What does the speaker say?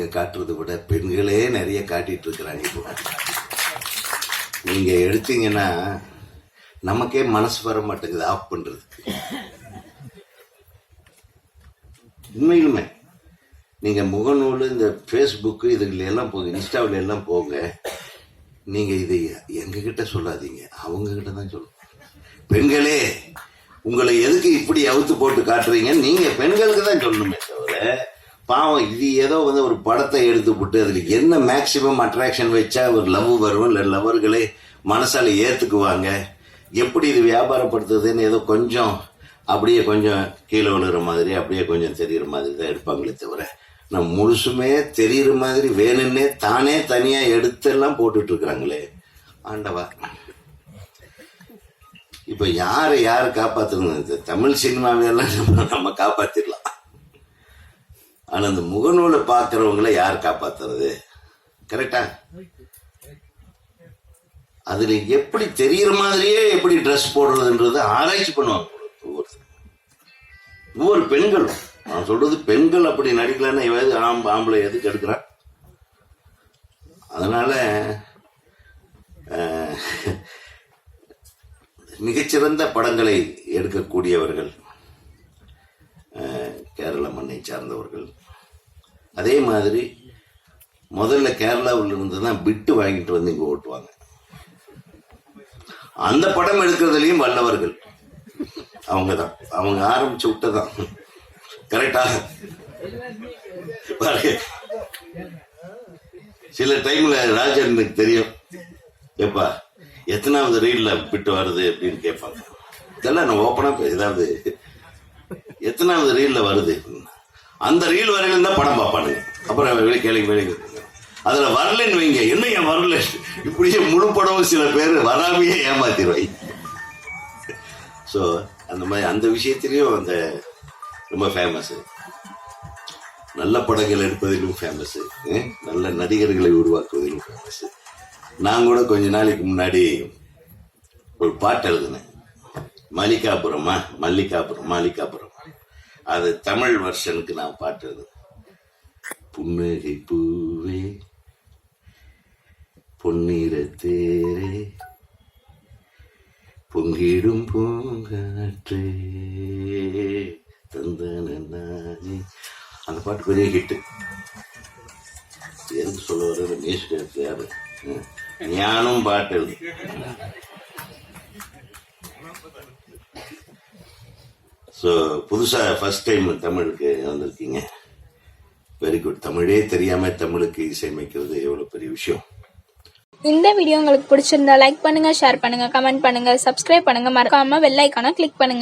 காட்டுறதை விட பெண்களே நிறைய காட்டிட்டு இருக்கிறாங்க இப்போ. நீங்க எடுத்தீங்கன்னா நமக்கே மனசு வர மாட்டேங்குது ஆஃப் பண்றதுக்கு. உண்மையிலுமே நீங்க முகநூல் இந்த ஃபேஸ்புக்கு இதுல எல்லாம் போங்க இன்ஸ்டாவில் எல்லாம் போங்க. நீங்க இதை எங்ககிட்ட சொல்லாதீங்க அவங்க கிட்ட தான் சொல்லுங்க பெண்களே உங்களை எதுக்கு இப்படி அவுத்து போட்டு காட்டுறீங்க நீங்க பெண்களுக்கு தான் சொல்லணுமே தவிர பாவம் இது ஏதோ வந்து ஒரு படத்தை எடுத்து விட்டு அதுக்கு என்ன மேக்சிமம் அட்ராக்ஷன் வச்சா ஒரு லவ் வரும்? இல்லை லவர்களே மனசால ஏற்றுக்குவாங்க எப்படி இது வியாபாரப்படுத்துறதுன்னு ஏதோ கொஞ்சம் அப்படியே கொஞ்சம் கீழே விழுகிற மாதிரி அப்படியே கொஞ்சம் தெரியுற மாதிரி தான் எடுப்பாங்களே தவிர நான் முழுசுமே தெரியுற மாதிரி வேணும்னே தானே தனியாக எடுத்தெல்லாம் போட்டுட்டு இருக்கிறாங்களே. ஆண்டவா. இப்போ யாரை யார் காப்பாற்றுறது தமிழ் சினிமாவையெல்லாம் நம்ம நம்ம ஆனா அந்த முகநூலை பாக்குறவங்கள யார் காப்பாத்துறது? கரெக்டா அதுல எப்படி தெரியுற மாதிரியே எப்படி ட்ரெஸ் போடுறதுன்றது ஆராய்ச்சி பண்ணுவாங்க. ஒவ்வொருத்தர். ஒவ்வொரு பெண்களும் நான் சொல்றது பெண்கள் அப்படி நடிக்கலன்னா இவ எது ஆம் ஆம்பளை எதுக்கு எடுக்கிறான்? அதனால மிகச்சிறந்த படங்களை எடுக்கக்கூடியவர்கள் கேரள மண்ணை சார்ந்தவர்கள் அதே மாதிரி முதல்ல கேரளாவில் இருந்து தான் பிட்டு வாங்கிட்டு வந்து இங்க ஓட்டுவாங்க. அந்த படம் எடுக்கிறதுலயும் வல்லவர்கள். அவங்க தான் அவங்க ஆரம்பிச்சு விட்டதான். கரெக்டா பாருங்க சில டைம்ல ராஜனுக்கு தெரியும். எப்பா எத்தனாவது ரீல்ல பிட்டு வருது அப்படின்னு கேட்பாங்க. இதெல்லாம் நான் ஓப்பனா ஏதாவது எத்தனாவது ரீல்ல வருது? அந்த ரீல் வரையில தான் படம் பார்ப்பானுங்க அப்புறம் வெளியே கேள்வி வெளியே அதுல வரலன்னு வைங்க. என்ன ஏன் வரல? இப்படியே முழு படமும் சில பேர் வராமையே ஏமாத்திடுவாங்க ஸோ அந்த மாதிரி அந்த விஷயத்திலையும் அந்த ரொம்ப ஃபேமஸ் நல்ல படங்கள் எடுப்பதிலும் ஃபேமஸ் நல்ல நடிகர்களை உருவாக்குவதிலும் ஃபேமஸ் நான் கூட கொஞ்ச நாளைக்கு முன்னாடி ஒரு பாட்டு எழுதினேன். மல்லிகாபுரமா? மல்லிகாபுரம் மல்லிகாபுரம். அது தமிழ் வெர்ஷனுக்கு நான் பாட்டு புன்னகை பூவே பொன்னிற தேரே பொங்கிடும் பூங்காற்றே தந்த நானே. அந்த பாட்டு பெரிய ஹிட்டு. எதுக்கு சொல்ல வர மியூசிக் யாரு? ம். ஞானும் பாட்டு ஸோ புதுசாக ஃபர்ஸ்ட் டைம் தமிழுக்கு வந்திருக்கீங்க. வெரி குட் தமிழே தெரியாம தமிழுக்கு இசையமைக்கிறது எவ்வளவு பெரிய விஷயம். இந்த வீடியோ உங்களுக்கு பிடிச்சிருந்தா லைக் பண்ணுங்க ஷேர் பண்ணுங்க கமெண்ட் பண்ணுங்க சப்ஸ்கிரைப் பண்ணுங்க. மறக்காம வெள்ளைக்கான கிளிக் பண்ணுங்க.